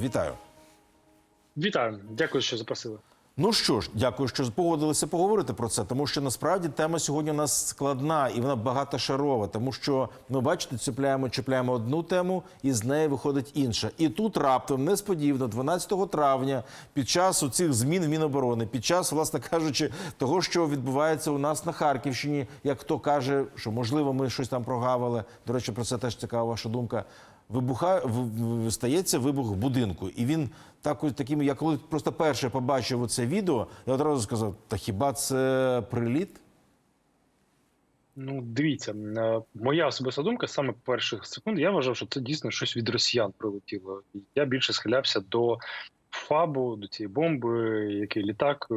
Вітаю. Вітаю, дякую, що запросили. Ну що ж, дякую, що погодилися поговорити про це, тому що насправді тема сьогодні у нас складна і вона багатошарова, тому що ну бачите, чіпляємо, чіпляємо одну тему, і з неї виходить інша. І тут раптом несподівано, 12 травня, під час цих змін в Міноборони, під час, власне кажучи, того, що відбувається у нас на Харківщині, як хто каже, що можливо ми щось там прогавили. До речі, про це теж цікава ваша думка. Вибухає в- в- стається вибух будинку, і він так такими. Я коли просто перше побачив це відео, я одразу сказав: та хіба це приліт? Ну, дивіться, е, моя особиста думка саме перших секунд. Я вважав, що це дійсно щось від росіян прилетіло. Я більше схилявся до фабу, до цієї бомби, який літак е,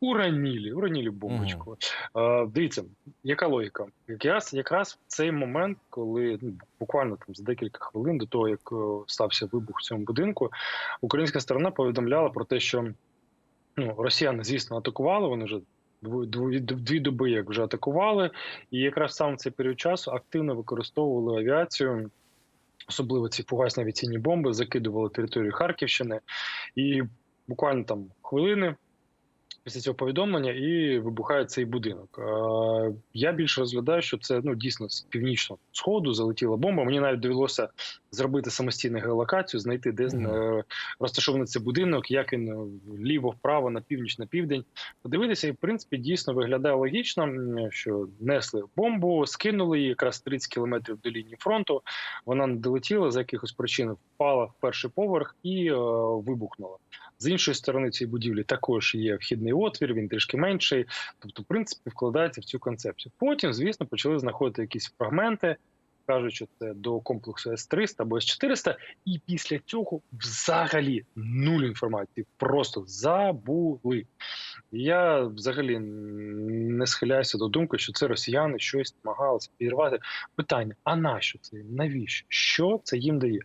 уранілі, уранілі бомбочку. Е, Дивіться, яка логіка? Якраз якраз в цей момент, коли ну, буквально там за декілька хвилин до того, як е, стався вибух в цьому будинку, українська сторона повідомляла про те, що ну, росіяни, звісно, атакували. Вони вже дві, дві доби як вже атакували, і якраз саме в цей період часу активно використовували авіацію, особливо ці фугасні авіаційні бомби, закидували територію Харківщини, і буквально там хвилини. Після цього повідомлення і вибухає цей будинок. Е, Я більше розглядаю, що це ну дійсно з північного сходу залетіла бомба. Мені навіть довелося зробити самостійну геолокацію, знайти де е, розташований цей будинок, як він е, вліво, вправо, на північ, на південь. Подивитися, і в принципі дійсно виглядає логічно, що несли бомбу, скинули її якраз 30 кілометрів до лінії фронту. Вона не долетіла за якихось причин, впала в перший поверх і е, вибухнула. З іншої сторони цієї будівлі також є вхідний отвір, він трішки менший. Тобто, в принципі, вкладається в цю концепцію. Потім, звісно, почали знаходити якісь фрагменти, кажуть, що це до комплексу С-300 або С-400, і після цього взагалі нуль інформації. Просто забули. Я взагалі не схиляюся до думки, що це росіяни щось намагалися підірвати. Питання: а нащо це? Навіщо? Що це їм дає?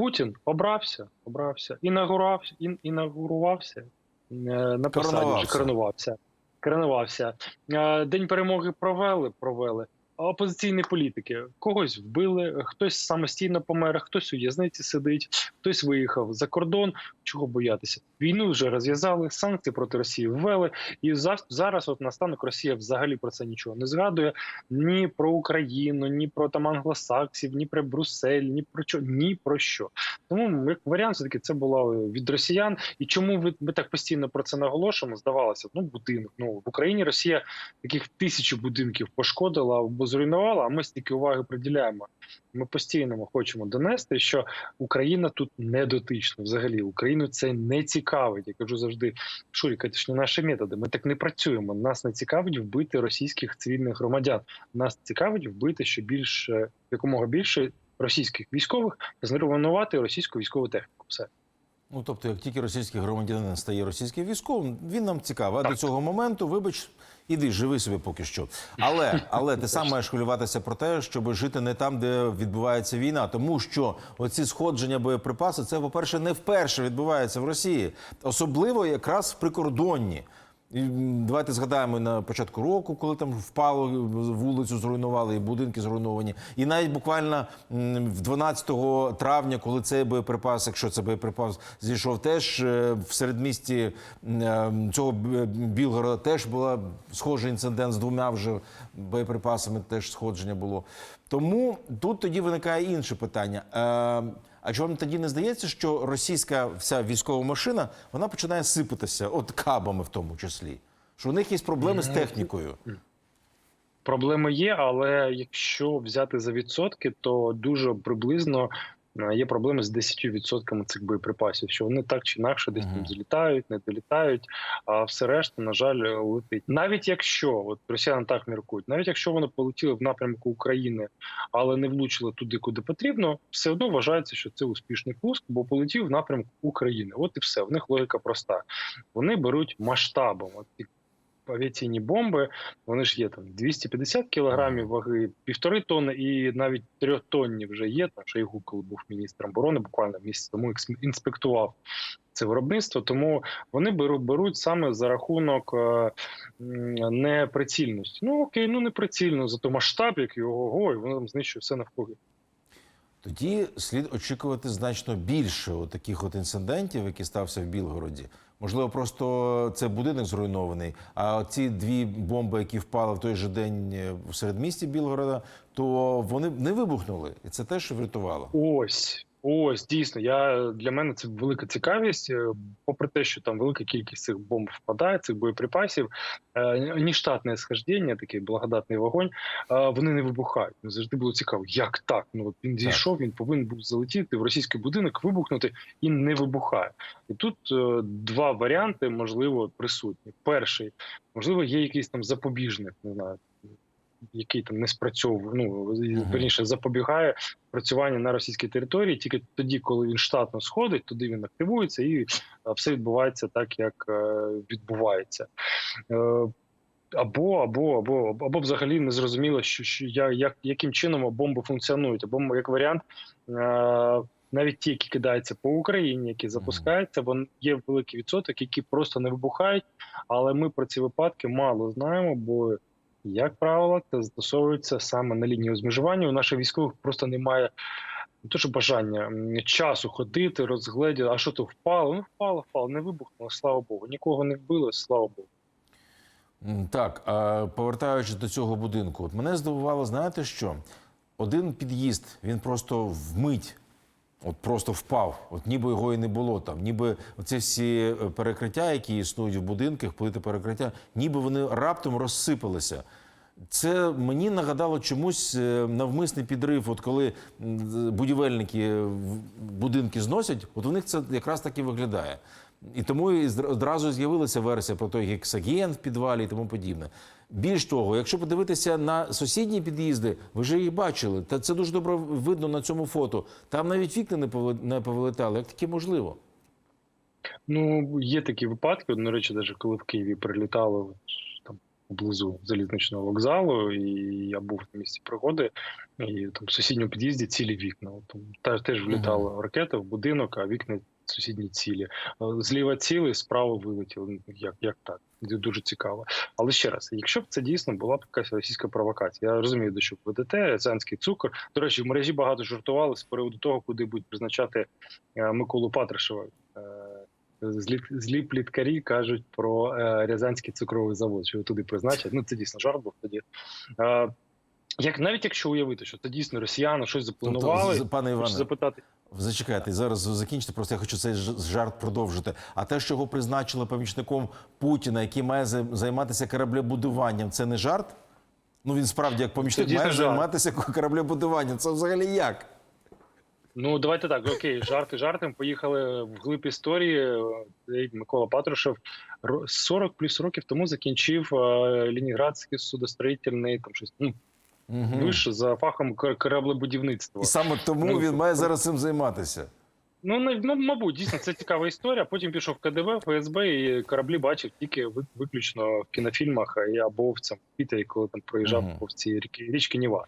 Путін обрався, обрався, інаугурувався, ін, інаугурувався е, на посаді, Коронувався. коронувався. Коронувався. Е, День перемоги провели, провели. Опозиційні політики когось вбили, хтось самостійно помер, хтось у в'язниці сидить, хтось виїхав за кордон. Чого боятися? Війну вже розв'язали, санкції проти Росії ввели, і за- зараз, от настанок, Росія взагалі про це нічого не згадує. Ні про Україну, ні про там англосаксів, ні про Брюссель, ні про що, ні про що. Тому як варіант, все таки це було від росіян. І чому ви ми так постійно про це наголошуємо? Здавалося, ну будинок. Ну в Україні Росія таких тисячу будинків пошкодила або зруйнувала. А ми стільки уваги приділяємо. Ми постійно хочемо донести, що Україна тут не дотична. Взагалі Україну це не цікавить. Я кажу завжди, Шуріка, це ж не наші методи. Ми так не працюємо. Нас не цікавить вбити російських цивільних громадян. Нас цікавить вбити ще більше якомога більше російських військових зруйнувати російську військову техніку. Все. Ну тобто, як тільки російський громадянин стає російським військовим, він нам цікавий. А до цього моменту, вибач, іди, живи собі поки що. Але але ти сам маєш хвилюватися про те, щоб жити не там, де відбувається війна, тому що оці сходження боєприпасу, це, по-перше, не вперше відбувається в Росії, особливо якраз в прикордонні. І, Давайте згадаємо на початку року, коли там впало вулицю, зруйнували, і будинки зруйновані. І навіть буквально в 12 травня, коли цей боєприпас, якщо це боєприпас зійшов, теж е, в середмісті е, цього Б- Білгорода теж була схожий інцидент з двома вже боєприпасами, теж сходження було. Тому тут тоді виникає інше питання. Е, а чи вам тоді не здається, що російська вся військова машина вона починає сипатися, от кабами в тому числі? Що у них є проблеми з технікою? Проблеми є, але якщо взяти за відсотки, то дуже приблизно є проблеми з 10% цих боєприпасів, що вони так чи інакше десь там залітають, не долітають, а все решта, на жаль, летить. Навіть якщо от росіяни так міркують, навіть якщо вони полетіли в напрямку України, але не влучили туди, куди потрібно, все одно вважається, що це успішний пуск, бо полетів в напрямку України. От і все. В них логіка проста. Вони беруть масштабом. От авіаційні бомби, вони ж є там 250 кілограмів ваги, півтори тонни і навіть трьохтонні вже є. Там Шойгу, коли був міністром оборони, буквально місяць тому інспектував це виробництво. Тому вони беруть, беруть саме за рахунок е, неприцільності. Ну окей, ну неприцільно, зато масштаб, як його ой, воно там знищує все навкруги. Тоді слід очікувати значно більше от таких от інцидентів, які стався в Білгороді. Можливо, просто це будинок зруйнований. А ці дві бомби, які впали в той же день е, в середмісті Білгорода, то вони не вибухнули, і це теж врятувало. Ось, ось дійсно. Я для мене це велика цікавість. Е, Попри те, що там велика кількість цих бомб впадає, цих боєприпасів, е, нештатне схождення, такий благодатний вогонь. е, Вони не вибухають. Ну завжди було цікаво, як так? Ну от він зійшов, він повинен був залетіти в російський будинок, вибухнути і не вибухає. І тут е, два варіанти можливо присутні. Перший, можливо, є якийсь там запобіжник, не знаю. Який там не спрацьовує, ну верніше запобігає працювання на російській території тільки тоді, коли він штатно сходить, туди він активується, і все відбувається так, як е, відбувається. Е, Або, або, або, або взагалі не зрозуміло, що, що я, як, яким чином бомби функціонують. Або як варіант, е, навіть ті, які кидаються по Україні, які запускаються, вон є великий відсоток, які просто не вибухають. Але ми про ці випадки мало знаємо, бо як правило, це застосовується саме на лінії розмежування. У наших військових просто немає не то, що бажання часу ходити, розгледіти, а що то впало? Ну впало, впало, не вибухнуло, слава Богу. Нікого не вбило, слава Богу. Так, а повертаючись до цього будинку, от мене здивувало, знаєте що? Один під'їзд, він просто вмить. От просто впав, от ніби його і не було там, ніби оці всі е, перекриття, які існують в будинках, плити перекриття, ніби вони раптом розсипалися. Це мені нагадало чомусь е, навмисний підрив. От коли будівельники будинки зносять, от у них це якраз так і виглядає. І тому і одразу з'явилася версія про той гексаген в підвалі і тому подібне. Більш того, якщо подивитися на сусідні під'їзди, ви вже їх бачили. Та це дуже добре видно на цьому фото. Там навіть вікна не повилетали. Як таке можливо? Ну, є такі випадки. До речі, навіть коли в Києві прилітали там поблизу залізничного вокзалу, і я був на місці пригоди, і там в сусідньому під'їзді цілі вікна. Там теж влітала ракета в будинок, а вікна сусідні цілі. Е, Зліва цілий, справа вилетіли. Ну, Як, як так? Дуже цікаво. Але ще раз, якщо б це дійсно була б якась російська провокація, я розумію, до що ведете, рязанський цукор. До речі, в мережі багато жартували з приводу того, куди будуть призначати е, Миколу Патришева. Е, Злі, злі пліткарі кажуть про е, Рязанський цукровий завод, що його туди призначать. Ну це дійсно жарт був тоді. Е, як навіть якщо уявити, що це дійсно росіяни щось запланували, Тобто, пане Іване, запитати. Зачекайте, зараз закінчите. Просто я хочу цей жарт продовжити. А те, що його призначили помічником Путіна, який має займатися кораблебудуванням, це не жарт? Ну він справді як помічник дійсно має займатися кораблебудуванням. Це взагалі як? Ну давайте так, окей, жарти жартом. Поїхали в глиб історії. Микола Патрушев 40 плюс років тому закінчив е, Лініградський судостроїтельний там щось ну, Угу. виш за фахом кораблебудівництва. І саме тому Ну, він має зараз цим займатися. Ну, не- ну, мабуть, дійсно, це цікава історія. Потім пішов в КДБ, ФСБ, і кораблі бачив тільки виключно в кінофільмах і або в цьому коли там проїжджав Мгм. повз ці ріки, річки Ніва.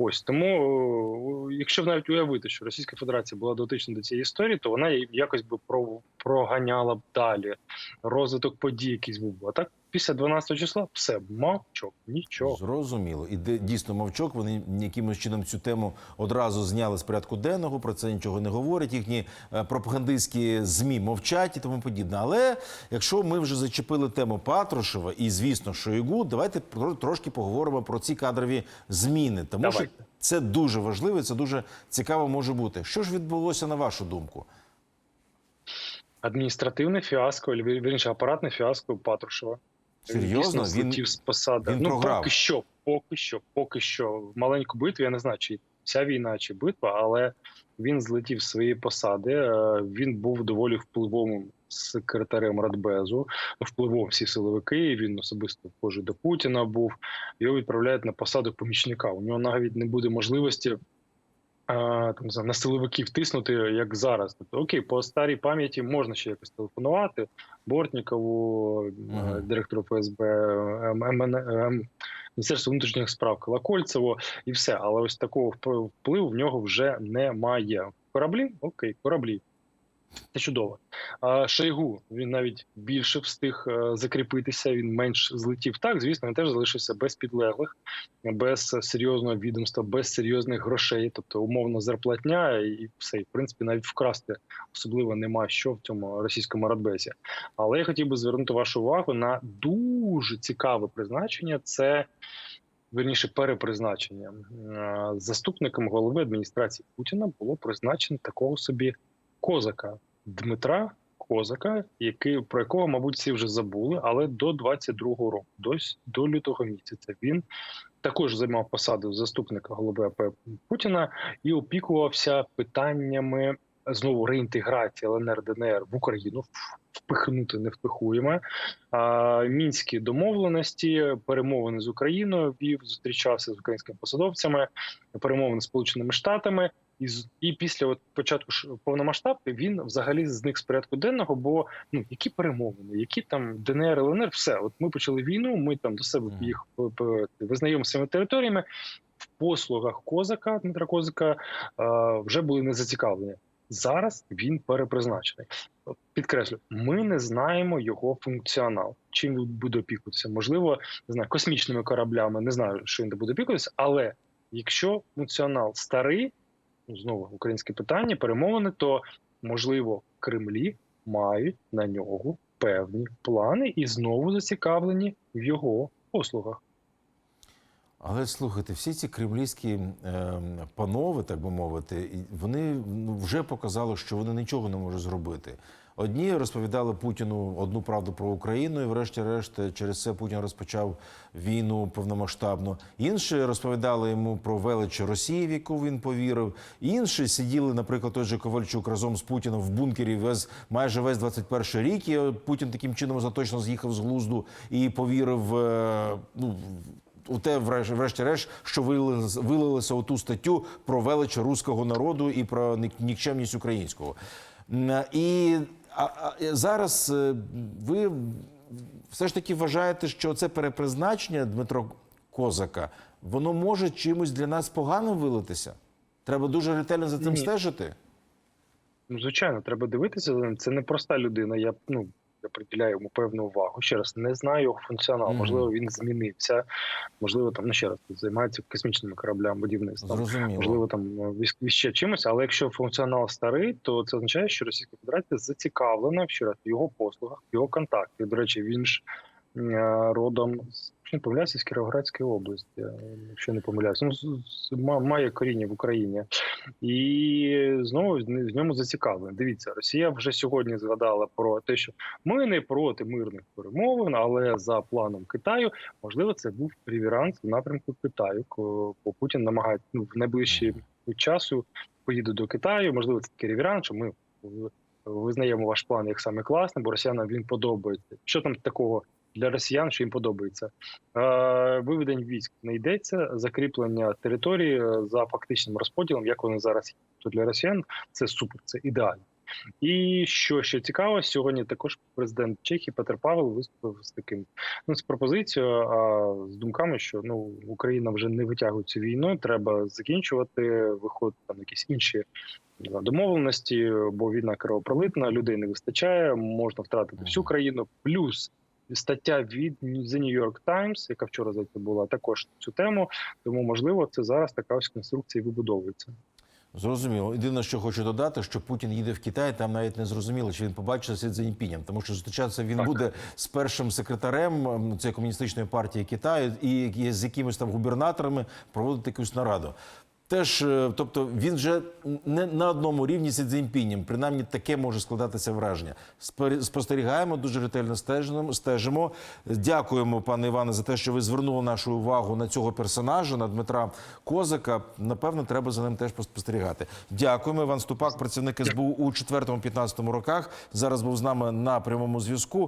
Ось тому, якщо навіть уявити, що Російська Федерація була дотична до цієї історії, то вона якось би про, проганяла б далі. Розвиток подій якийсь був. А так, після 12 числа все, мовчок, нічого. Зрозуміло. І дійсно мовчок. Вони якимось чином цю тему одразу зняли з порядку денного. Про це нічого не говорять. Їхні е, пропагандистські змі мовчать і тому подібне. Але якщо ми вже зачепили тему Патрушева і звісно Шойгу, давайте трошки поговоримо про ці кадрові зміни. Тому Давайте. що це дуже важливо, це дуже цікаво може бути. Що ж відбулося на вашу думку? Адміністративне фіаско, вірніше, апаратне фіаско Патрушева. Серйозно? Він, з посади. він ну, програв? поки що, поки що, поки що. В маленьку битву, я не знаю, чи вся війна, чи битва, але він злетів з своєї посади. Е, Він був доволі впливовим секретарем Радбезу, впливовим всі силовики. Він особисто вхожий до Путіна був. Його відправляють на посаду помічника. У нього навіть не буде можливості. Там знаю, на силовиків тиснути, як зараз. Тобто, окей, по старій пам'яті можна ще якось телефонувати Бортнікову, Мгм. директору ФСБ, МН, ем, ем, внутрішніх справ Колокольцеву і все. Але ось такого вп- впливу в нього вже немає. Кораблі? Окей, кораблі. Це чудово. Шойгу він навіть більше встиг е, закріпитися. Він менш злетів. Так, звісно, він теж залишився без підлеглих, без серйозного відомства, без серйозних грошей, тобто умовно зарплатня і все. І, в принципі, навіть вкрасти особливо нема що в цьому російському радбезі. Але я хотів би звернути вашу увагу на дуже цікаве призначення. Це верніше перепризначення Е, заступником голови адміністрації Путіна було призначено такого собі козака Дмитра Козака, який про якого, мабуть, всі вже забули, але до 22-го року, до, с- до лютого місяця, він також займав посаду заступника голови АП Путіна і опікувався питаннями знову реінтеграції ЛНР ДНР в Україну. Впихнути невпихуємо. А, мінські домовленості, перемовини з Україною вів, зустрічався з українськими посадовцями, перемовини з Сполученими Штатами. І, і після от початку повномасштабки він взагалі зник з порядку денного. Бо ну які перемовини, які там ДНР, ЛНР, все. От ми почали війну. Ми там до себе їх п- п- визнаємо цими територіями. В послугах козака Дмитра Козака е, вже були не зацікавлені. Зараз він перепризначений. Підкреслю, ми не знаємо його функціонал. Чим він буде опікуватися? Можливо, не знаю, космічними кораблями. Не знаю, що він буде опікуватися, але якщо функціонал старий, знову українське питання, перемовини, то можливо Кремлі мають на нього певні плани і знову зацікавлені в його послугах. Але слухайте, всі ці кремлівські е, панове, так би мовити, вони ну, вже показали, що вони нічого не можуть зробити. Одні розповідали Путіну одну правду про Україну, і врешті-решт через це Путін розпочав війну повномасштабну. Інші розповідали йому про велич Росії, в яку він повірив. Інші сиділи, наприклад, той же Ковальчук разом з Путіним в бункері весь майже весь 21 рік. І Путін таким чином остаточно з'їхав з глузду і повірив. е, Ну у те, врешті- врешті-решт, що вилилося, у ту статтю про велич руського народу і про ні- нікчемність українського. І а, а, зараз е, ви все ж таки вважаєте, що це перепризначення Дмитро Козака, воно може чимось для нас погано вилитися? Треба дуже ретельно за цим Ні. стежити. Ну, звичайно, треба дивитися за ним. Це не проста людина. Я ну я приділяю йому певну увагу. Ще раз не знаю його функціонал. Мгм. Можливо, він змінився. Можливо, там ну ще раз займається космічними кораблями, будівництвом. Зрозуміло. Можливо, там військ ще чимось, але якщо функціонал старий, то це означає, що Російська Федерація зацікавлена ще раз в його послугах, в його контакті. До речі, він ж е, родом з не помиляюся, з Кіровоградської області, е, якщо не помиляюся, ну має коріння в Україні, і знову в ньому зацікавлена. Дивіться, Росія вже сьогодні згадала про те, що ми не проти мирних перемовин, але за планом Китаю можливо це був реверанс в напрямку Китаю. Бо Путін намагається ну, в найближчі часу поїде до Китаю. Можливо, це такий реверанс, що ми визнаємо ваш план як саме класний, бо росіянам він подобається. Що там такого для росіян, що їм подобається? Е, Виведень військ не йдеться, закріплення території е, за фактичним розподілом, як вони зараз є. То для росіян це супер, це ідеально. І що ще цікаво, сьогодні також президент Чехії Петр Павел виступив з таким ну з пропозицією, а з думками, що ну Україна вже не витягує цю війну, треба закінчувати, виходити там якісь інші домовленості, бо війна кровопролитна, людей не вистачає, можна втратити всю країну. Плюс стаття від The New York Times, яка вчора здається, була також цю тему. Тому можливо, це зараз така ось конструкція вибудовується. Зрозуміло. Єдине, що хочу додати, що Путін їде в Китай, там навіть не зрозуміло, чи він побачиться з Цзіньпінем, тому що зустрічатися він Так. буде з першим секретарем цієї комуністичної партії Китаю і з якимись там губернаторами проводити якусь нараду. Теж, е, тобто, він вже не на одному рівні з Цзіньпінем, принаймні таке може складатися враження. Спостерігаємо, дуже ретельно стежимо. Дякуємо, пане Іване, за те, що ви звернули нашу увагу на цього персонажа, на Дмитра Козака. Напевно, треба за ним теж спостерігати. Дякуємо. Іван Ступак, працівник СБУ у 4-15 роках. Зараз був з нами на прямому зв'язку.